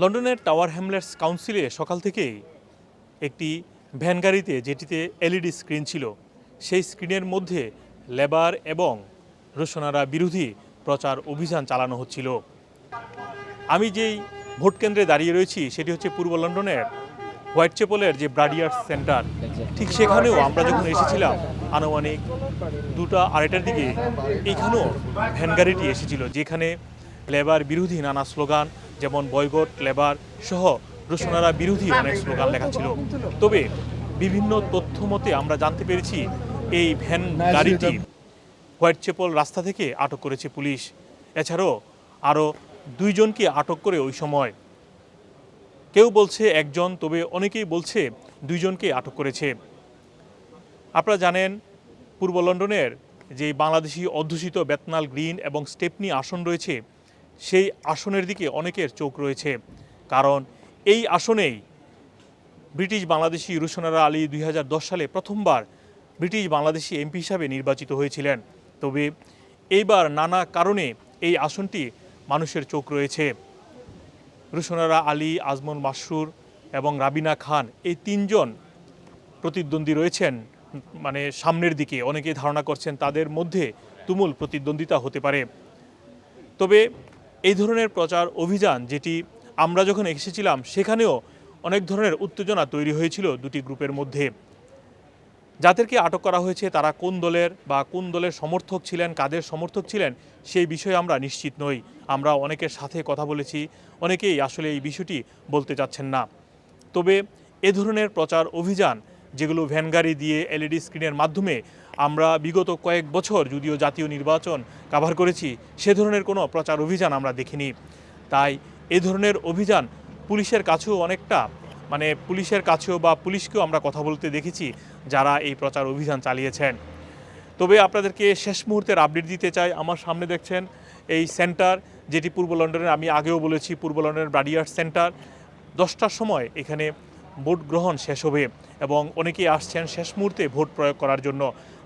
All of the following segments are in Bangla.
লন্ডনের টাওয়ার হ্যামলেটস কাউন্সিলে সকাল থেকেই একটি ভ্যান গাড়িতে যেটিতে এলইডি স্ক্রিন ছিল, সেই স্ক্রিনের মধ্যে লেবার এবং রোশনারা বিরোধী প্রচার অভিযান চালানো হচ্ছিল। আমি যেই ভোট কেন্দ্রে দাঁড়িয়ে রয়েছি, সেটি হচ্ছে পূর্ব লন্ডনের হোয়াইট চেপলের যে ব্রাডিয়ার্স সেন্টার। ঠিক সেখানেও আমরা যখন এসেছিলাম, আনুমানিক দুটা আড়াইটার দিকে এইখানেও ভ্যান গাড়িটি এসেছিল, যেখানে লেবার বিরোধী নানা স্লোগান যেমন বয়গট, লেবার সহ রোশনারা বিরোধী অনেক স্লোগান লেখা ছিল তবে বিভিন্ন তথ্য মতে আমরা জানতে পেরেছি, এই ভ্যান গাড়িটি হোয়াইট চেপল রাস্তা থেকে আটক করেছে পুলিশ। এছাড়াও আরও দুইজনকে আটক করে ওই সময়। কেউ বলছে একজন, তবে অনেকেই বলছে দুইজনকে আটক করেছে। আপনারা জানেন, পূর্ব লন্ডনের যে বাংলাদেশি অধ্যুষিত বেতনাল গ্রিন এবং স্টেপনি আসন রয়েছে সেই আসনের দিকে অনেকের চোখ রয়েছে। কারণ এই আসনেই ব্রিটিশ বাংলাদেশি রুশনারা আলী দুই হাজার দশ সালে প্রথমবার ব্রিটিশ বাংলাদেশি এমপি হিসাবে নির্বাচিত হয়েছিলেন। তবে এইবার নানা কারণে এই আসনটি মানুষের চোখ রয়েছে। রুশনারা আলী, আজমল মাসরুর এবং রাবিনা খান এই তিনজন প্রতিদ্বন্দ্বী রয়েছেন মানে সামনের দিকে। অনেকেই ধারণা করছেন তাদের মধ্যে তুমুল প্রতিদ্বন্দ্বিতা হতে পারে। তবে এই ধরনের প্রচার অভিযান যেটি আমরা যখন এসেছিলাম, সেখানেও অনেক ধরনের উত্তেজনা তৈরি হয়েছিল দুটি গ্রুপের মধ্যে। যাদেরকে আটক করা হয়েছে, তারা কোন দলের বা কোন দলের সমর্থক ছিলেন, কাদের সমর্থক ছিলেন, সেই বিষয়ে আমরা নিশ্চিত নই। আমরা অনেকের সাথে কথা বলেছি, অনেকেই আসলে এই বিষয়টি বলতে চাচ্ছেন না। তবে এ ধরনের প্রচার অভিযান যেগুলো ভ্যান গাড়ি দিয়ে এলইডি স্ক্রিনের মাধ্যমে আমরা বিগত কয়েক বছর যদিও জাতীয় নির্বাচন কাভার করেছি, সে ধরনের কোনো প্রচার অভিযান আমরা দেখিনি। তাই এ ধরনের অভিযান পুলিশের কাছেও অনেকটা মানে পুলিশের কাছেও বা পুলিশকেও আমরা কথা বলতে দেখেছি যারা এই প্রচার অভিযান চালিয়েছেন। তবে আপনাদেরকে শেষ মুহূর্তের আপডেট দিতে চাই, আমার সামনে দেখছেন এই সেন্টার যেটি পূর্ব লন্ডনের, আমি আগেও বলেছি পূর্ব লন্ডনের ব্রাডিয়ার্ড সেন্টার দশটার সময় এখানে ভোট গ্রহণ শেষ হবে এবং অনেকেই আসছেন শেষ মুহূর্তে ভোট প্রয়োগ করার জন্য।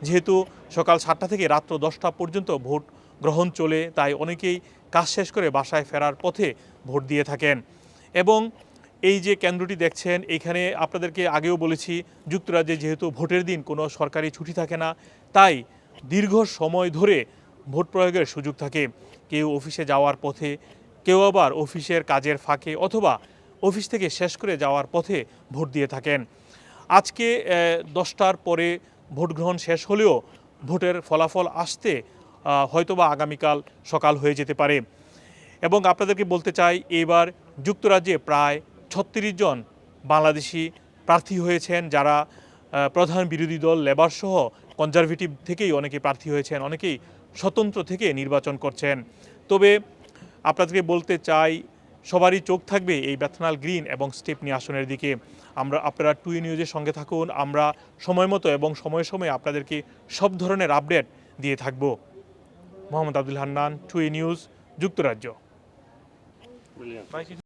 যেহেতু সকাল সাতটা থেকে রাত্র দশটা পর্যন্ত ভোট গ্রহণ চলে, তাই অনেকেই কাজ শেষ করে বাসায় ফেরার পথে ভোট দিয়ে থাকেন। এবং এই যে কেন্দ্রটি দেখছেন, এখানে আপনাদেরকে আগেও বলেছি, যুক্তরাজ্যে যেহেতু ভোটের দিন কোনো সরকারি ছুটি থাকে না, তাই দীর্ঘ সময় ধরে ভোট প্রয়োগের সুযোগ থাকে। কেউ অফিসে যাওয়ার পথে, কেউ আবার অফিসের কাজের ফাঁকে অথবা অফিস থেকে শেষ করে যাওয়ার পথে ভোট দিয়ে থাকেন। আজকে দশটার পরে ভোট গ্রহণ শেষ হলেও ভোটের ফলাফল আসতে হয়তোবা আগামীকাল সকাল হয়ে যেতে পারে। এবং আপনাদেরকে বলতে চাই, এবার যুক্তরাজ্যে প্রায় ছত্রিশ জন বাংলাদেশি প্রার্থী হয়েছেন, যারা প্রধান বিরোধী দল লেবার সহ কনজারভেটিভ থেকেই অনেকে প্রার্থী হয়েছেন, অনেকেই স্বতন্ত্র থেকে নির্বাচন করছেন। তবে আপনাদেরকে বলতে চাই সবারই চোখ থাকবে এই বেথনাল গ্রিন এবং স্টেপনি আসনের দিকে। আমরা আপনারা টুই নিউজের সঙ্গে থাকুন আমরা সময় মতো এবং সময়ে সময়ে আপনাদেরকে সব ধরনের আপডেট দিয়ে থাকব। মোহাম্মদ আব্দুল হান্নান টুই নিউজ যুক্তরাজ্য।